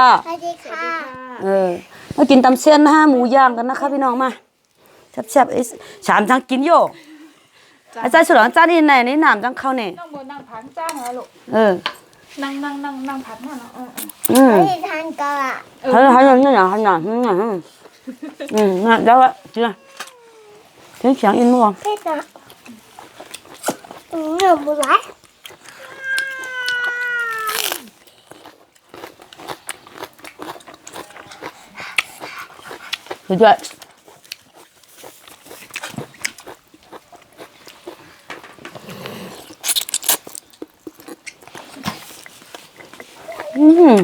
ค่ะสวัสดีค่ะ เออมากินตำเส้นห้าหมูย่างกันนะคะพี่น้องมาแซ่บๆไอ้สามจังกินโยอาจารย์ฉลองจ้านี่ไหนนี่หนามจังเข้าเนี่ยนั่งบนนั่งพันจ้าเหรอลูกเออนั่งนั่งนั่งนั่งพันนั่นเออเอืมใทานก็อะให้ให้นั่นนั่นให้นั่นนั่นนั่นอืมนั่นแล้วอะจริงอะถึงเสียงอินมั้เผ็ดนะอืมไม่ร้ สุดยอดอืม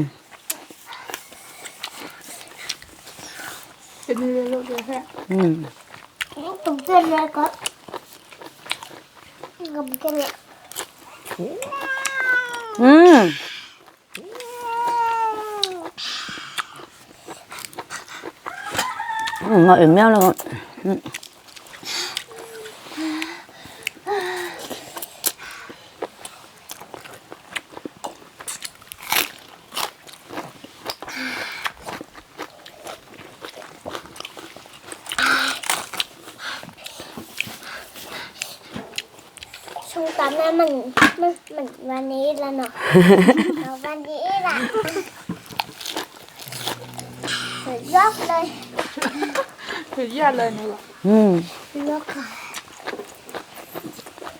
เป็นเรื่องเดียวแค่อืมผมเตือนเลยก็งมกันเลยอืม ngồi im nhau luôn xong tắm ra mình mình mình vanilla nọ. Vanilla rồi rót đây. ถือเยี่ยเลยนี่หรออืมลูกค่ะ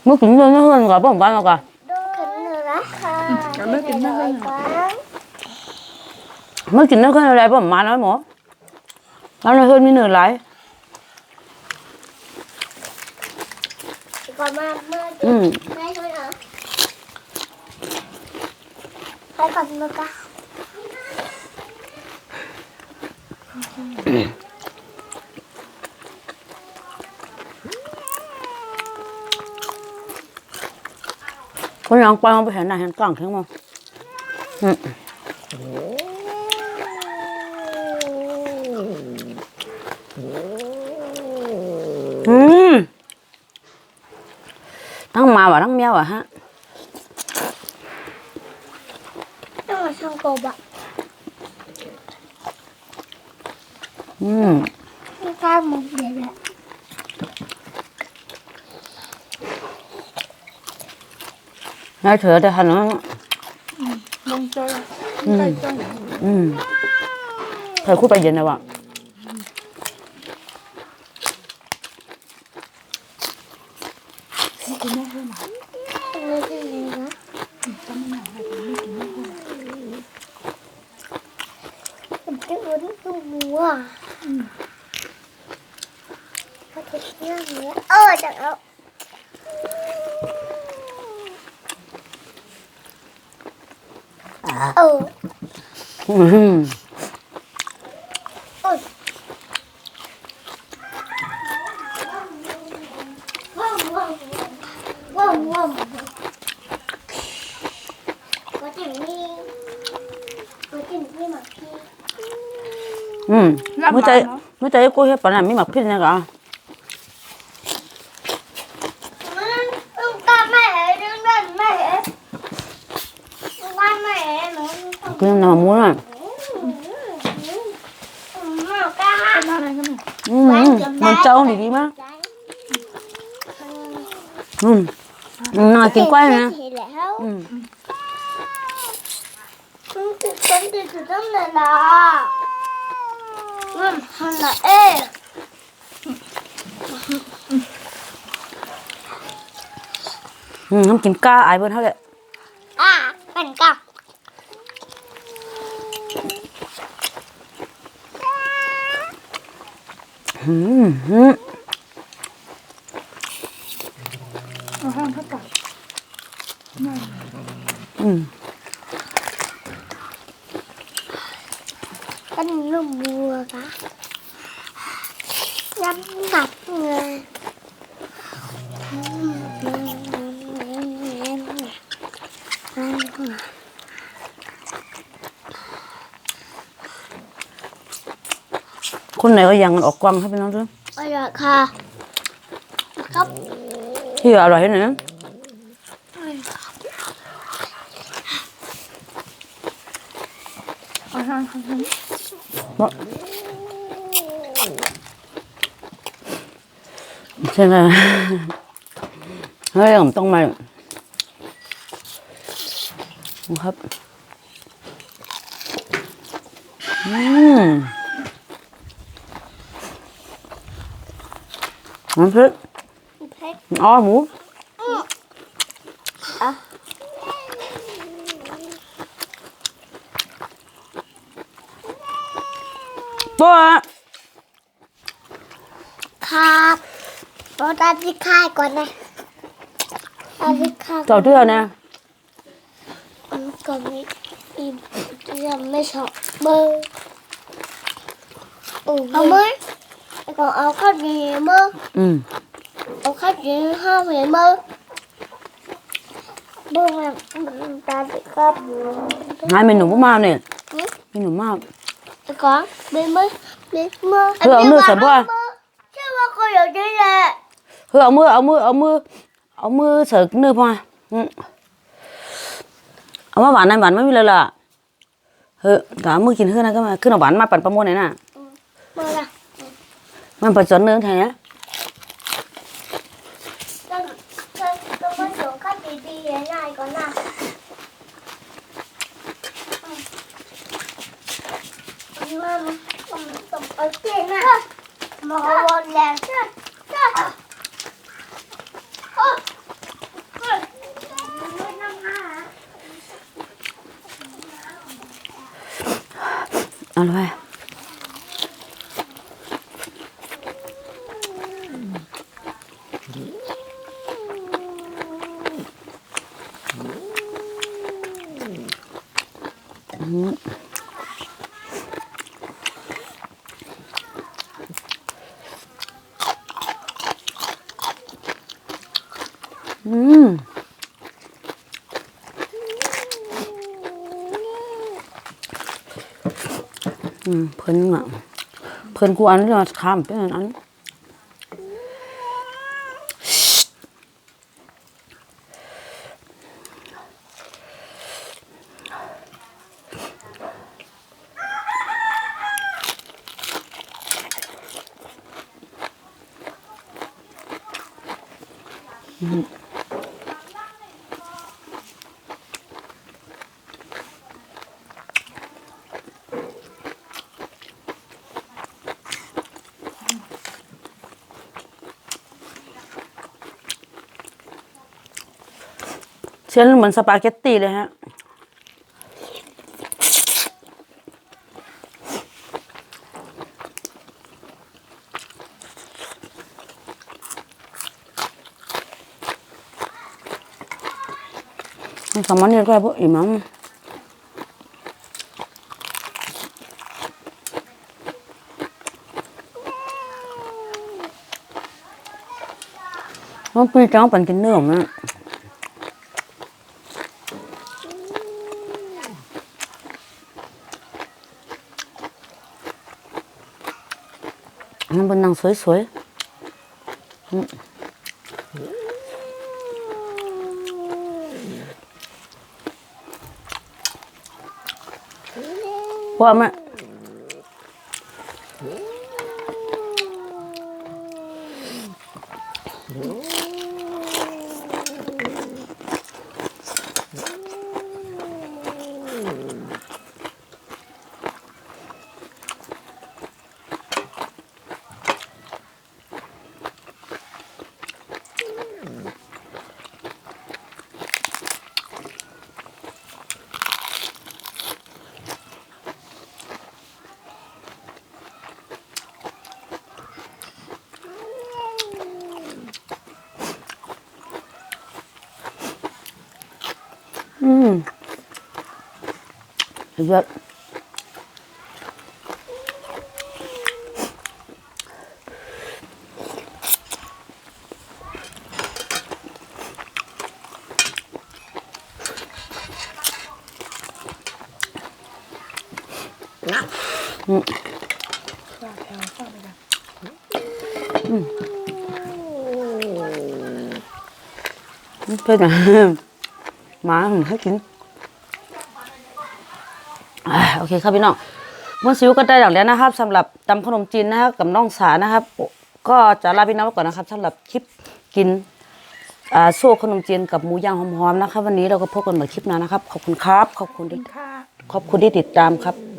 มึงกินเลยนะเพื่อนก่อนป้องกันก่อนกินเนื้อค่ะก็ไม่กินไม่ได้มึงินแล้อะไรป้องมาแล้วหมอแล้วในเพื่อนมีเนื้อหลายก่อนมาเมื่อไม่ใช่เหรอให้ก่อนมือก่ คนน้องปองไปเห็นหน้าเห็นกล้องถึงมั้งอืมทั้งมาวะทั้งเมียวอะฮะต้องมาช่างกบะอืมไม่กล้ามองเลย นายเถอะแต่หันนั้นลงจอยใกล้จอยอืมเธอคู่ไปเย็นนะวะตรงนี้ที่นี่นะผมจะอุ่นตัววัวพอจะเที่ยงเนี้ยเออจังแล้ว เอออืมเออว้าวว้าวว้าวว้า กินน้ำหมูน่ะหมอกล้าเป็นอะไรกันเนี่ยอื มมันเจ้าดี คนไหนก็ยังออกกว้างให้พี่น้องด้วยอร่อยค่ะครับที่อร่อยนะเอาห้างบ่ใช่ไหมเฮ้ยผมต้องมาครับ อืม น้ำพริกเผ็ดอ๋อหมูอะตัวครับเราตัดที่ค่ายก่อนนะตัดที่ค่ายเจ้าเทื่อนะก่อนนี้อียังไม่ชอบเบอร์เอาไหม ก่อนเอาข้าวดีมั้งอืมเอาข้าวดีห้าเหรียญมั้งเบอร์มันตัดครับงานเมนูบ่มาเนี่ยเมนูมากก่อนเบอร์มั้งเบอร์มั้งเพื่อเอามือสับว่าใช่ว่าเขาอยู่ที่ไหนเฮ้ยเอามือเอามือเอามือเอามือเสิร์ฟเนื้อพอมาอืมเอามาหวานหน่อยหวานไม่มีเลยล่ะเฮ้ยกเอามือกินเฮ้ยนะก็มาขึ้นเอาหวานมาปั่นประมวลหน่อยน่ะมาละ มันปั่นจนเนื้อแท้ต้องต้องต้องมข้าวดีๆให้นายก่อนนะมาต้องต้องเอาเตี้ยนะมาวนแล้วจ้ะจ้ะเอาเลย อืมอืมเพิ่นอะเพิ่นกูอันนี้มาข้ามเป็นอันอืม เส้นเหมือนสปาเกตตีเลยฮะ Ini sama nih kayak bu imam. Nó pi trắng bằng cái nước mà. บนนางสวยๆพอมา กแถวฝากไปดักเพื่อนอะ หมาให้กินอ่าโอเคครับพี่น้องมวนซิวก็ได้อย่างแล้วนะครับสำหรับตำขนมจีนนะครับกับน้องสานะครับ ก็จะลาพี่น้องไปก่อนนะครับสำหรับคลิปกินอ่าสู้ขนมจีนกับหมูย่างหอมๆนะครับวันนี้เราก็พบกันใหม่คลิปหน้านะครับ ขอบคุณครับ ขอบคุณที่ค่ะขอบคุณที่ติดตามครับ